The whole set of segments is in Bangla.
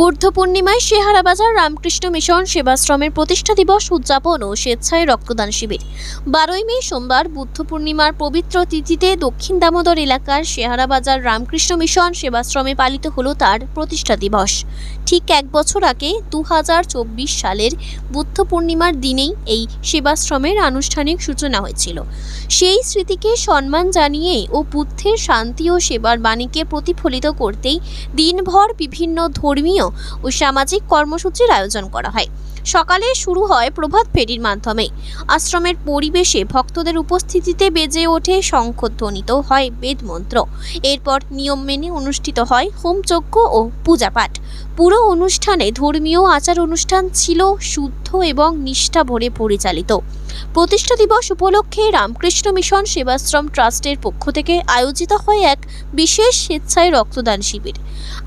বুদ্ধ পূর্ণিমায় শেহারাবাজার রামকৃষ্ণ মিশন সেবাশ্রমের প্রতিষ্ঠা দিবস উদযাপন ও স্বেচ্ছায় রক্তদান শিবির। বারোই মে সোমবার বুদ্ধ পূর্ণিমার পবিত্র তিথিতে দক্ষিণ দামোদর এলাকার শেহারাবাজার রামকৃষ্ণ মিশন সেবাশ্রমে পালিত হলো তার প্রতিষ্ঠা দিবস। ঠিক এক বছর আগে দু হাজার চব্বিশ সালের বুদ্ধ পূর্ণিমার দিনেই এই সেবাশ্রমের আনুষ্ঠানিক সূচনা হয়েছিল। সেই স্মৃতিকে সম্মান জানিয়ে ও বুদ্ধের শান্তি ও সেবার বাণীকে প্রতিফলিত করতেই দিনভর বিভিন্ন ধর্মীয় ও সামাজিক কর্মসূচির আয়োজন করা হয়। সকালে শুরু হয় প্রভাত ফেরির মাধ্যমে আশ্রমের পরিবেশে ভক্তদের উপস্থিতিতে বেজে ওঠে শঙ্খধ্বনিত হয় বেদমন্ত্র। এরপর নিয়ম মেনে অনুষ্ঠিত হয় হোমযজ্ঞ ও পূজাপাঠ। পুরো অনুষ্ঠানে ধর্মীয় আচার অনুষ্ঠান ছিল শুদ্ধ এবং নিষ্ঠা ভরে পরিচালিত। প্রতিষ্ঠা দিবস উপলক্ষে রামকৃষ্ণ মিশন সেবাশ্রম ট্রাস্টের পক্ষ থেকে আয়োজিত হয় এক বিশেষ স্বেচ্ছায় রক্তদান শিবির।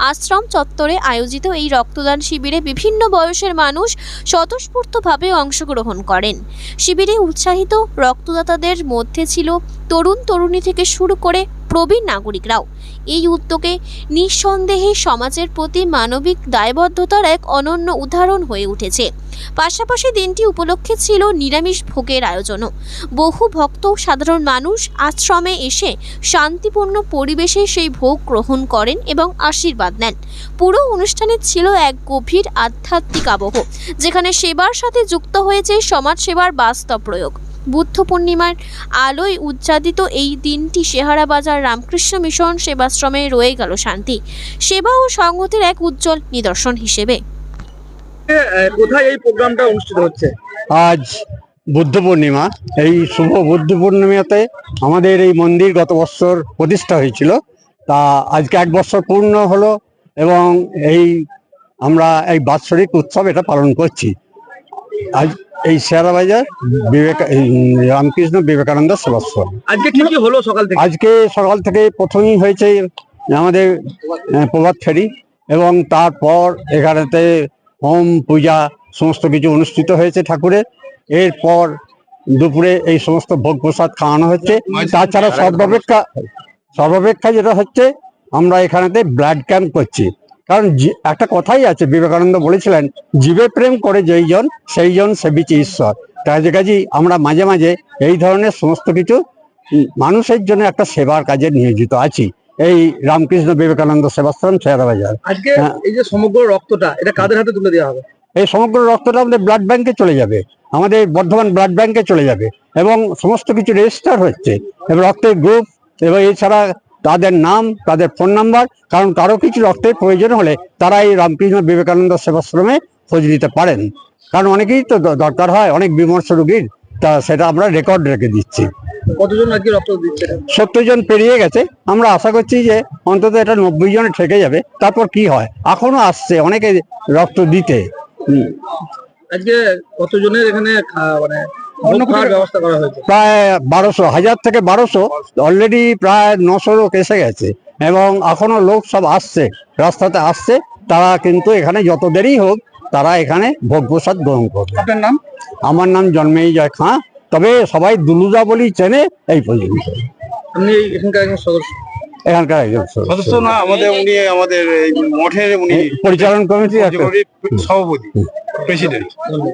আশ্রম চত্বরে আয়োজিত এই রক্তদান শিবিরে বিভিন্ন বয়সের মানুষ স্বতঃস্ফূর্তভাবে অংশগ্রহণ করেন। শিবিরে উৎসাহিত রক্তদাতাদের মধ্যে ছিল তরুণ তরুণী থেকে শুরু করে প্রবীণ নাগরিকরাও। এই উদ্যোগে নিঃসন্দেহে সমাজের প্রতি মানবিক দায়বদ্ধতার এক অনন্য উদাহরণ হয়ে উঠেছে। পাশাপাশি দিনটি উপলক্ষে ছিল নিরামিষ ভোগের আয়োজনও। বহু ভক্ত সাধারণ মানুষ আশ্রমে এসে শান্তিপূর্ণ পরিবেশে সেই ভোগ গ্রহণ করেন এবং আশীর্বাদ নেন। পুরো অনুষ্ঠানে ছিল এক গভীর আধ্যাত্মিক আবহ, যেখানে সেবার সাথে যুক্ত হয়েছে সমাজ সেবার বাস্তব প্রয়োগ। বুদ্ধ পূর্ণিমার আলোয় উজ্জাদিত এই দিনটি সেহারা বাজার রামকৃষ্ণ মিশন সেবাশ্রমে রয়ে গেল শান্তি সেবা ও সংহতির এক উজ্জ্বল নিদর্শন হিসেবে। কোথায় এই প্রোগ্রামটা অনুষ্ঠিত হচ্ছে? আজ বুদ্ধ পূর্ণিমা এই শুভ বুদ্ধ পূর্ণিমাতে আমাদের এই মন্দির গত বছর প্রতিষ্ঠা হয়েছিল। তা আজকে এক বছর পূর্ণ হলো এবং এই আমরা এই বাৎসরিক উৎসব এটা পালন করছি। আজ এই শেয়ারাবাজার বিবেক এই রামকৃষ্ণ বিবেকানন্দ সেবাশ্রম আজকে কি কি হলো সকাল থেকে? আজকে সকাল থেকে প্রথমেই হয়েছে আমাদের প্রভাত ফেরি এবং তারপর এখানেতে হোম পূজা সমস্ত কিছু অনুষ্ঠিত হয়েছে ঠাকুরের এরপর দুপুরে এই সমস্ত ভোগ প্রসাদ খাওয়ানো হচ্ছে। তাছাড়া সর্বাপেক্ষা সর্বাপেক্ষা যেটা হচ্ছে আমরা এখানেতে ব্লাড ক্যাম্প করছি। কারণ একটা কথাই আছে বিবেকানন্দ বলেছিলেন জীবে প্রেম করে যেই জন সেই জন সেবিছে ঈশ্বর। কাজে কাজেই আমরা মাঝে মাঝে এই ধরনের সমস্ত কিছু মানুষের জন্য একটা সেবার কাজে নিয়োজিত আছি। এই রামকৃষ্ণ বিবেকানন্দ সেবাশ্রম শেয়ারবাজার আজকে হ্যাঁ। এই যে সমগ্র রক্তটা এটা কাদের হাতে তুলে দেওয়া হবে? এই সমগ্র রক্তটা আমাদের ব্লাড ব্যাংকে চলে যাবে। আমাদের বর্ধমান ব্লাড ব্যাংকে চলে যাবে। এবং সমস্ত কিছু রেজিস্টার হচ্ছে। এবং রক্তের গ্রুপ এবং এছাড়া তাদের নাম তাদের ফোন নাম্বার কারণ কারও কিছু রক্তের প্রয়োজন হলে তারা এই রামকৃষ্ণ বিবেকানন্দ সেবাশ্রমে খোঁজ নিতে পারেন। কারণ অনেকেই তো দরকার হয় অনেক বিমর্ষ রোগীর তা সেটা আমরা রেকর্ড রেখে দিচ্ছি। কতজন আজকে রক্ত দিচ্ছে? সত্তর জন পেরিয়ে গেছে। আমরা আশা করছি যে অন্তত এটা নব্বই জনে ঠেকে যাবে। তারপর কি হয়? এখনও আসছে অনেকে রক্ত দিতে। আজকে কতজনের এখানে মানে অন্য ভোগ খাওয়ার কিছু- ব্যবস্থা করা হয়েছে। প্রায় বারোশো হাজার থেকে বারোশো অলরেডি প্রায় নশো লোক এসে গেছে। এবং এখনও লোক সব আসছে রাস্তাতে আসছে। তারা কিন্তু এখানে যত দেরি হোক তারা এখানে ভোগ প্রসাদ গ্রহণ করবে। আপনার নাম? আমার নাম জন্মেই যায় খাঁ। তবে সবাই দুলুদা বলি চেনে এই পর্যন্ত। আপনি এখানকার একজন সদস্য। এখানকার একজন সদস্য। সদস্য। না আমাদের উনি আমাদের মঠের উনি পরিচালন কমিটি সভাপতি প্রেসিডেন্ট